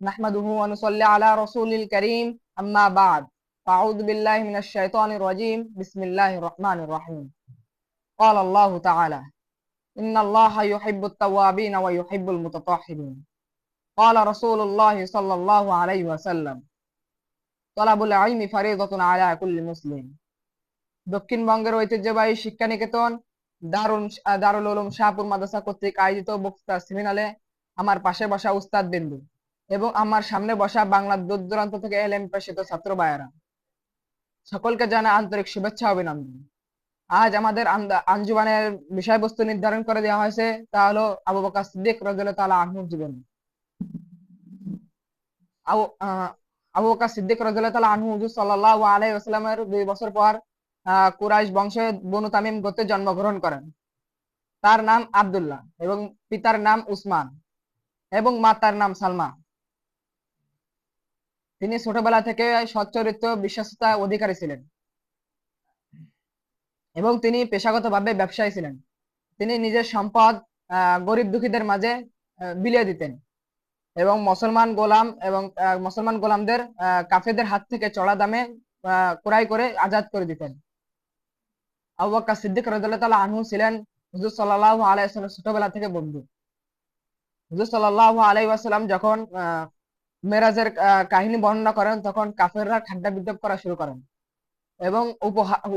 نحمده ونصلي على رسول الكريم أما بعد أعوذ بالله من الشيطان الرجيم بسم الله الرحمن الرحيم قال الله تعالى إن الله يحب التوابين ويحب المتطهرين قال رسول الله صلى الله عليه وسلم طلب العلم فريضة على كل مسلم দক্ষিণবঙ্গের ঐতিহ্যবাহী শিক্ষা নিকেতন দারুল দারুল উলুম শাহপুর মাদ্রাসা কর্তৃক আয়োজিত বক্তৃতা সেমিনারে আমার পাশে বসা উস্তাদ বিন্দু এবং আমার সামনে বসা বাংলার দূর দূরান্ত থেকে এলএম পেশিত ছাত্র ভাইয়েরা, সকলকে জানা আন্তরিক শুভেচ্ছা অভিনন্দন। আজ আমাদের আঞ্জুমানের বিষয়বস্তু নির্ধারণ করে দেওয়া হয়েছে, তা হলো আবু বকর সিদ্দিক রাদিয়াল্লাহু তাআলা আনহুর জীবন। আবু বকর সিদ্দিক রাদিয়াল্লাহু তাআলা আনহু হুজুর সাল্লাল্লাহু আলাইহি ওয়াসাল্লামের দুই বছর পর কুরাইশ বংশে বনু তামিম গোত্রে জন্মগ্রহণ করেন। তার নাম আব্দুল্লাহ এবং পিতার নাম উসমান এবং মাতার নাম সালমা। তিনি ছোটবেলা থেকে সচ্চরিত্র বিশ্বাসতা অধিকারী ছিলেন। এবং তিনি পেশাগতভাবে ব্যবসায়ী ছিলেন। তিনি নিজের সম্পদ গরিব দুঃখীদের মাঝে বিলিয়ে দিতেন। এবং মুসলমান গোলাম এবং মুসলমান গোলামদের কাফেদের হাত থেকে চড়া দামে ক্রয় করে আজাদ করে দিতেন। আবু বকর সিদ্দিক তাআলা আনহু ছিলেন হুজুর সাল্লাল্লাহু আলাইহি ওয়াসাল্লাম ছোটবেলা থেকে বন্ধু। হুজুর আলাইহি ওয়াসাল্লাম যখন মেরাজের কাহিনী বর্ণনা করেন, তখন কাফেররা ঠান্ডা বিদ্রোহ করা শুরু করেন। এবং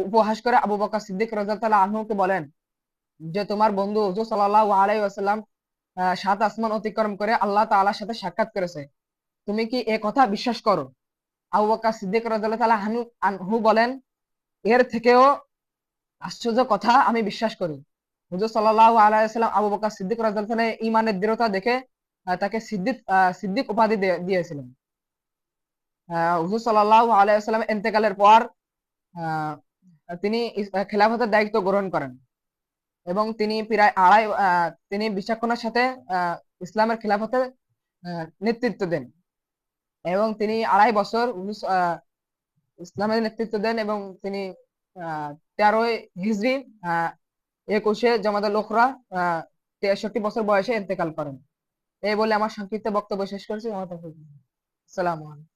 উপহাস করে আবু বকর সিদ্দিক রাদিয়াল্লাহু আনহুকে বলেন যে, তোমার বন্ধু হুজুর সাল্লাল্লাহু আলাইহি ওয়াসাল্লাম সাত আসমান অতিক্রম করে আল্লাহ তাআলার সাথে সাক্ষাৎ করেছে। তুমি কি এ কথা বিশ্বাস করো? আবু বকর সিদ্দিক রাদিয়াল্লাহু তাআলা আনহু বলেন, এর থেকেও আশ্চর্য কথা আমি বিশ্বাস করি। হুজুর সাল্লাল্লাহু আলাইহি ওয়াসাল্লাম আবু বকর সিদ্দিক তাআলা ঈমানের দৃঢ়তা দেখে তাকে সিদ্দিক সিদ্দিক উপাধি দিয়েছিলেন। হুজুর ওয়াসাল্লাম ইন্তেকালের পর তিনি খেলাফতের দায়িত্ব গ্রহণ করেন। এবং তিনি প্রায় আড়াই তিনি বিচক্ষণের সাথে ইসলামের খেলাফতের নেতৃত্ব দেন। এবং তিনি আড়াই বছর ইসলামের নেতৃত্ব দেন এবং তিনি তেরোই হিজড়ি একুশে জামাত লোকরা তেষট্টি বছর বয়সে ইন্তেকাল করেন। এই বলে আমার সংক্ষিপ্ত বক্তব্য শেষ করেছি সালাম আলাইকুম।